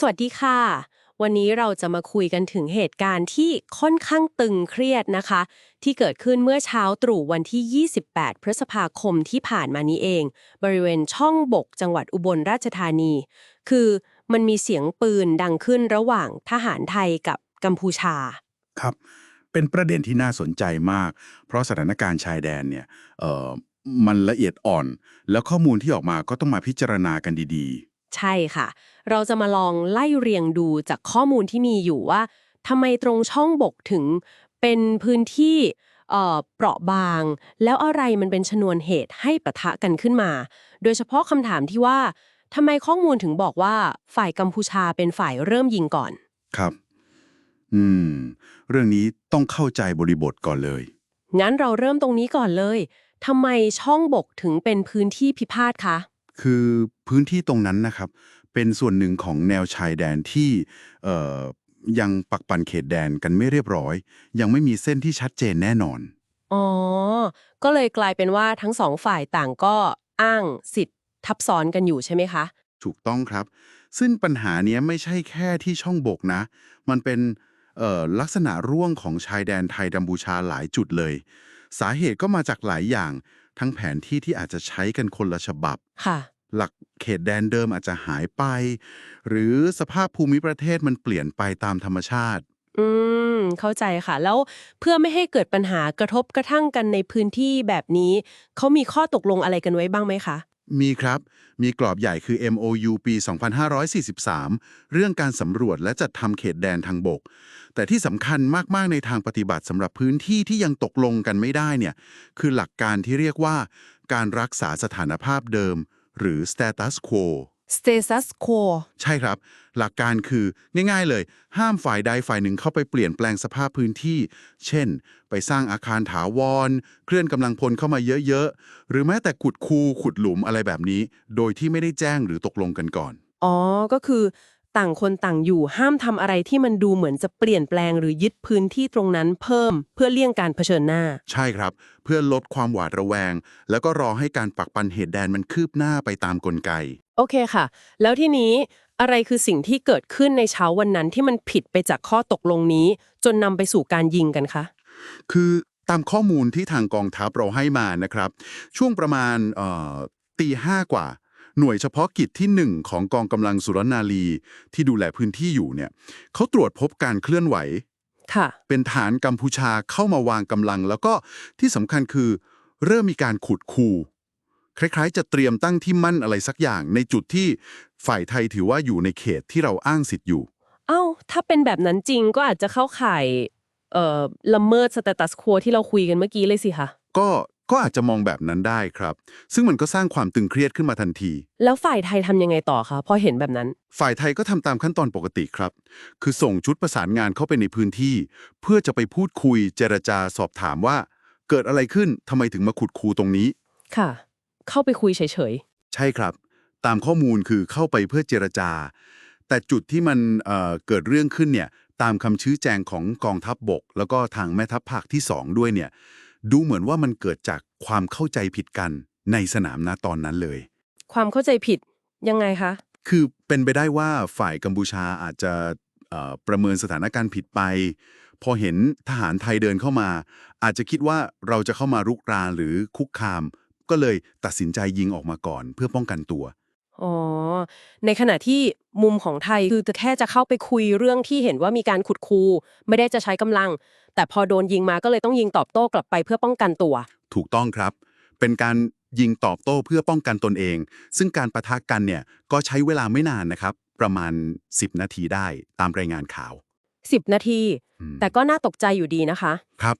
สวัสดีค่ะ วันนี้เราจะมาคุยกันถึงเหตุการณ์ที่ค่อนข้างตึงเครียดนะคะ ที่เกิดขึ้นเมื่อเช้าตรู่วันที่ 28 พฤษภาคมที่ผ่านมานี้เอง บริเวณช่องบกจังหวัดอุบลราชธานี คือมันมีเสียงปืนดังขึ้นระหว่างทหารไทยกับกัมพูชา ครับ เป็นประเด็นที่น่าสนใจมาก เพราะสถานการณ์ชายแดนเนี่ยเอ่อมันละเอียดอ่อน แล้วข้อมูลที่ออกมาก็ต้องมาพิจารณากันดี ใช่ค่ะ เราจะมาลองไล่เรียงดูจากข้อมูลที่มีอยู่ว่าทำไมตรงช่องบกถึงเป็นพื้นที่เอ่อเปราะบาง แล้วอะไรมันเป็นชนวนเหตุให้ปะทะกันขึ้นมา โดยเฉพาะคำถามที่ว่าทำไมข้อมูลถึงบอกว่าฝ่ายกัมพูชาเป็นฝ่ายเริ่มยิงก่อนๆครับ อืม เรื่องนี้ต้องเข้าใจบริบทก่อนเลย งั้นเราเริ่มตรงนี้ก่อนเลยทำไมช่องบกถึงเป็นพื้นที่พิพาทคะ คือพื้นที่ตรงนั้นนะครับ เป็นส่วนหนึ่งของแนวชายแดนที่เอ่อยังปักปันเขตแดนกันไม่เรียบร้อย ยังไม่มีเส้นที่ชัดเจนแน่นอน อ๋อ ก็เลยกลายเป็นว่าทั้งสองฝ่ายต่างก็อ้างสิทธิ์ทับซ้อนกันอยู่ใช่ไหมคะ ถูกต้องครับ ซึ่งปัญหาเนี้ยไม่ใช่แค่ที่ช่องบกนะ มันเป็นเอ่อลักษณะร่วงของชายแดนไทยกัมพูชาหลายจุดเลย สาเหตุก็มาจากหลายอย่าง ทั้งแผนที่ที่อาจจะใช้กันคนละฉบับ ค่ะ หลักเขตแดนเดิมอาจจะหายไป หรือสภาพภูมิประเทศมันเปลี่ยนไปตามธรรมชาติ อืม เข้าใจค่ะ แล้วเพื่อไม่ให้เกิดปัญหากระทบกระทั่งกันในพื้นที่แบบนี้ เขามีข้อตกลงอะไรกันไว้บ้างไหมคะ มีครับ มีกรอบใหญ่คือ MOU ปี 2543 เรื่องการสำรวจและจัดทำเขตแดนทางบก แต่ที่สำคัญมากๆในทางปฏิบัติสำหรับพื้นที่ที่ยังตกลงกันไม่ได้เนี่ย คือหลักการที่เรียกว่า การรักษาสถานภาพเดิม หรือ status quo status quo ใช่ครับ หลักการคือง่ายๆเลย ห้ามฝ่ายใดฝ่ายหนึ่งเข้าไปเปลี่ยนแปลงสภาพพื้นที่ เช่น ไปสร้างอาคารถาวร เคลื่อนกำลังพลเข้ามาเยอะๆ หรือแม้แต่ขุดคูขุดหลุมอะไรแบบนี้ โดยที่ไม่ได้แจ้งหรือตกลงกันก่อน อ๋อ ก็คือ ต่างคนต่างอยู่ห้ามทำอะไรที่มันดูเหมือนจะเปลี่ยนแปลงหรือยึดพื้นที่ตรงนั้นเพิ่มเพื่อเลี่ยงการเผชิญหน้า ใช่ครับ เพื่อลดความหวาดระแวง แล้วก็รอให้การปักปันเหตุแดนมันคืบหน้าไปตามกลไก โอเคค่ะ แล้วที่นี้อะไรคือสิ่งที่เกิดขึ้นในเช้าวันนั้นที่มันผิดไปจากข้อตกลงนี้ จนนำไปสู่การยิงกันคะ คือตามข้อมูลที่ทางกองทัพเราให้มานะครับ ช่วงประมาณเอ่อตีห้ากว่า หน่วยเฉพาะกิจที่ 1 ของกองกำลังสุรนารีที่ดูแลพื้นที่อยู่เนี่ยเขาตรวจพบการเคลื่อนไหว ค่ะ เป็นฐานกัมพูชาเข้ามาวางกำลัง แล้วก็ที่สำคัญคือ เริ่มมีการขุดคูคล้ายๆ จะเตรียมตั้งที่มั่นอะไรสักอย่าง ในจุดที่ฝ่ายไทยถือว่าอยู่ในเขตที่เราอ้างสิทธิ์อยู่ เอ้า ถ้าเป็นแบบนั้นจริงก็อาจจะเข้าข่ายเอ่อละเมิดสเตตัสโควที่เราคุยกันเมื่อกี้เลยสิคะ ก็ ก็อาจจะมองแบบนั้นได้ครับ ซึ่งมันก็สร้างความตึงเครียดขึ้นมาทันที แล้วฝ่ายไทยทำยังไงต่อคะพอเห็นแบบนั้น ฝ่ายไทยก็ทำตามขั้นตอนปกติครับ คือส่งชุดประสานงานเข้าไปในพื้นที่ เพื่อจะไปพูดคุย เจรจาสอบถามว่า เกิดอะไรขึ้นทำไมถึงมาขุดคูตรงนี้ ค่ะ เข้าไปคุยเฉยใช่ครับ ตามข้อมูลคือเข้าไปเพื่อเจรจา แต่จุดที่มันเอ่อเกิดเรื่องขึ้นเนี่ยตามคำชี้แจงของกองทัพบบก แล้วก็ทางแม่ทัพภาคที่ 2 ด้วยเนี่ย ดูเหมือนว่ามันเกิดจากความเข้าใจผิดกันในสนามนาตอนนั้นเลยๆความเข้าใจผิดยังไงคะ คือเป็นไปได้ว่าฝ่ายกัมพูชาอาจจะเอ่อประเมินสถานการณ์ผิดไป พอเห็นทหารไทยเดินเข้ามา อาจจะคิดว่าเราจะเข้ามารุกรานหรือคุกคาม ก็เลยตัดสินใจยิงออกมาก่อนเพื่อป้องกันตัวอ๋อ ในขณะที่มุมของไทยคือจะแค่จะเข้าไปคุยเรื่องที่เห็นว่ามีการขุดคู ไม่ได้จะใช้กำลัง แต่พอโดนยิงมาก็เลยต้องยิงตอบโต้กลับไปเพื่อป้องกันตัว ถูกต้องครับ เป็นการยิงตอบโต้เพื่อป้องกันตนเอง ซึ่งการประทะกันเนี่ยก็ใช้เวลาไม่นานนะครับ ประมาณ 10 นาทีได้ตามรายงานข่าว 10 นาทีอืมแต่ก็น่าตกใจอยู่ดีนะคะ ครับ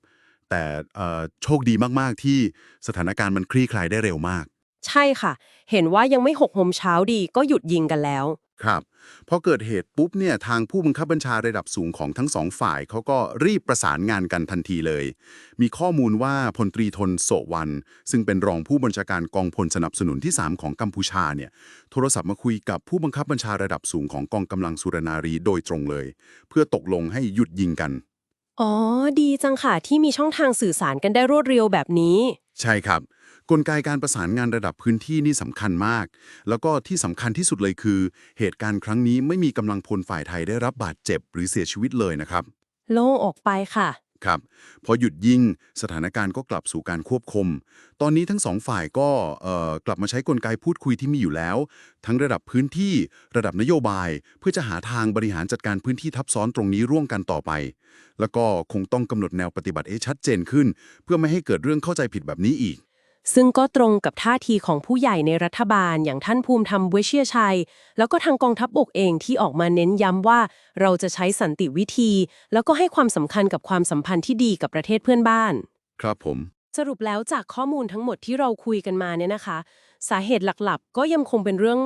แต่เอ่อโชคดีมากๆที่สถานการณ์มันคลี่คลายได้เร็วมาก ใช่ค่ะ เห็นว่ายังไม่หกโมงเช้าดีก็หยุดยิงกันแล้ว ครับพอเกิดเหตุปุ๊บเนี่ยทางผู้บังคับบัญชาระดับสูงของทั้งสองฝ่ายเขาก็รีบประสานงานกันทันทีเลย มีข้อมูลว่าพลตรีทนโสวัน ซึ่งเป็นรองผู้บัญชาการกองพลสนับสนุนที่ 3 ของกัมพูชาเนี่ยโทรศัพท์มาคุยกับผู้บังคับบัญชาระดับสูงของกองกำลังสุรนารีโดยตรงเลย เพื่อตกลงให้หยุดยิงกัน อ๋อ ดีจังค่ะที่มีช่องทางสื่อสารกันได้รวดเร็วแบบนี้ ใช่ครับ กลไกการประสานงานระดับพื้นที่นี่สำคัญมาก แล้วก็ที่สำคัญที่สุดเลยคือ เหตุการณ์ครั้งนี้ไม่มีกำลังพลฝ่ายไทยได้รับบาดเจ็บหรือเสียชีวิตเลยนะครับ โล่งออกไปค่ะ ครับ พอหยุดยิงสถานการณ์ก็กลับสู่การควบคุม ตอนนี้ทั้งสองฝ่ายก็เอ่อกลับมาใช้กลไกพูดคุยที่มีอยู่แล้ว ทั้งระดับพื้นที่ระดับนโยบาย เพื่อจะหาทางบริหารจัดการพื้นที่ทับซ้อนตรงนี้ร่วมกันต่อไป แล้วก็คงต้องกำหนดแนวปฏิบัติให้ชัดเจนขึ้น เพื่อไม่ให้เกิดเรื่องเข้าใจผิดแบบนี้อีก ซึ่งก็ตรงกับท่าทีของผู้ใหญ่ในรัฐบาลอย่างท่านภูมิธรรมเวชเชียชัย แล้วก็ทางกองทัพบกเองที่ออกมาเน้นย้ำว่า เราจะใช้สันติวิธี แล้วก็ให้ความสำคัญกับความสัมพันธ์ที่ดีกับประเทศเพื่อนบ้าน ครับผม สรุปแล้วจากข้อมูลทั้งหมดที่เราคุยกันมาเนี่ยนะคะ สาเหตุหลักๆ ก็ยังคงเป็นเรื่อง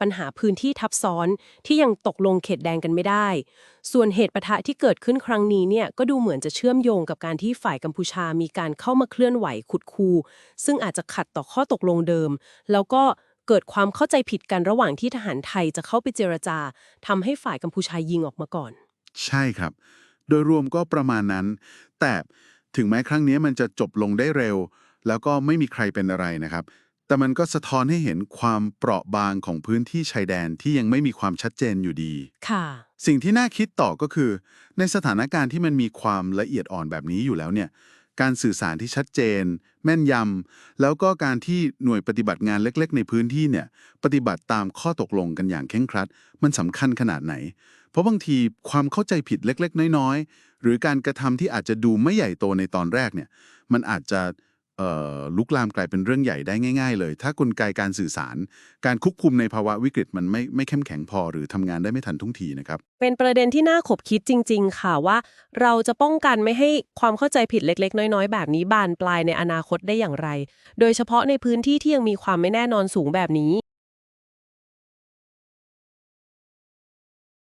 ปัญหาพื้นที่ทับซ้อนที่ยังตกลงเขตแดงกันไม่ได้ ส่วนเหตุปะทะที่เกิดขึ้นครั้งนี้เนี่ยก็ดูเหมือนจะเชื่อมโยงกับการที่ฝ่ายกัมพูชามีการเข้ามาเคลื่อนไหวขุดคูซึ่งอาจจะขัดต่อข้อตกลงเดิม แล้วก็เกิดความเข้าใจผิดกันระหว่างที่ทหารไทยจะเข้าไปเจรจาทำให้ฝ่ายกัมพูชายิงออกมาก่อน ใช่ครับ โดยรวมก็ประมาณนั้น แต่ถึงแม้ครั้งนี้มันจะจบลงได้เร็ว แล้วก็ไม่มีใครเป็นอะไรนะครับ แต่มันก็สะท้อนให้เห็นความเปราะบางของพื้นที่ชายแดนที่ยังไม่มีความชัดเจนอยู่ดี ค่ะ สิ่งที่น่าคิดต่อก็คือ ในสถานการณ์ที่มันมีความละเอียดอ่อนแบบนี้อยู่แล้วเนี่ย การสื่อสารที่ชัดเจน แม่นยำแล้วก็การที่หน่วยปฏิบัติงานเล็ก ๆ ในพื้นที่เนี่ย ปฏิบัติตามข้อตกลงกันอย่างเคร่งครัด มันสำคัญขนาดไหน เพราะบางทีความเข้าใจผิดเล็ก ๆ น้อยๆหรือการกระทำที่อาจจะดูไม่ใหญ่โตในตอนแรกเนี่ย มันอาจจะเอ่อ ลุกลามกลายเป็นเรื่องใหญ่ได้ง่าย ๆ เลย ถ้ากลไกการสื่อสาร การควบคุมในภาวะวิกฤตมันไม่ไม่เข้มแข็งพอหรือทำงานได้ไม่ทันทุ่งทีนะครับ เป็นประเด็นที่น่าขบคิดจริง ๆ ค่ะว่า เราจะป้องกันไม่ให้ความเข้าใจผิดเล็ก ๆ น้อย ๆ แบบนี้บานปลายในอนาคตได้อย่างไร โดยเฉพาะในพื้นที่ที่ยังมีความไม่แน่นอนสูงแบบนี้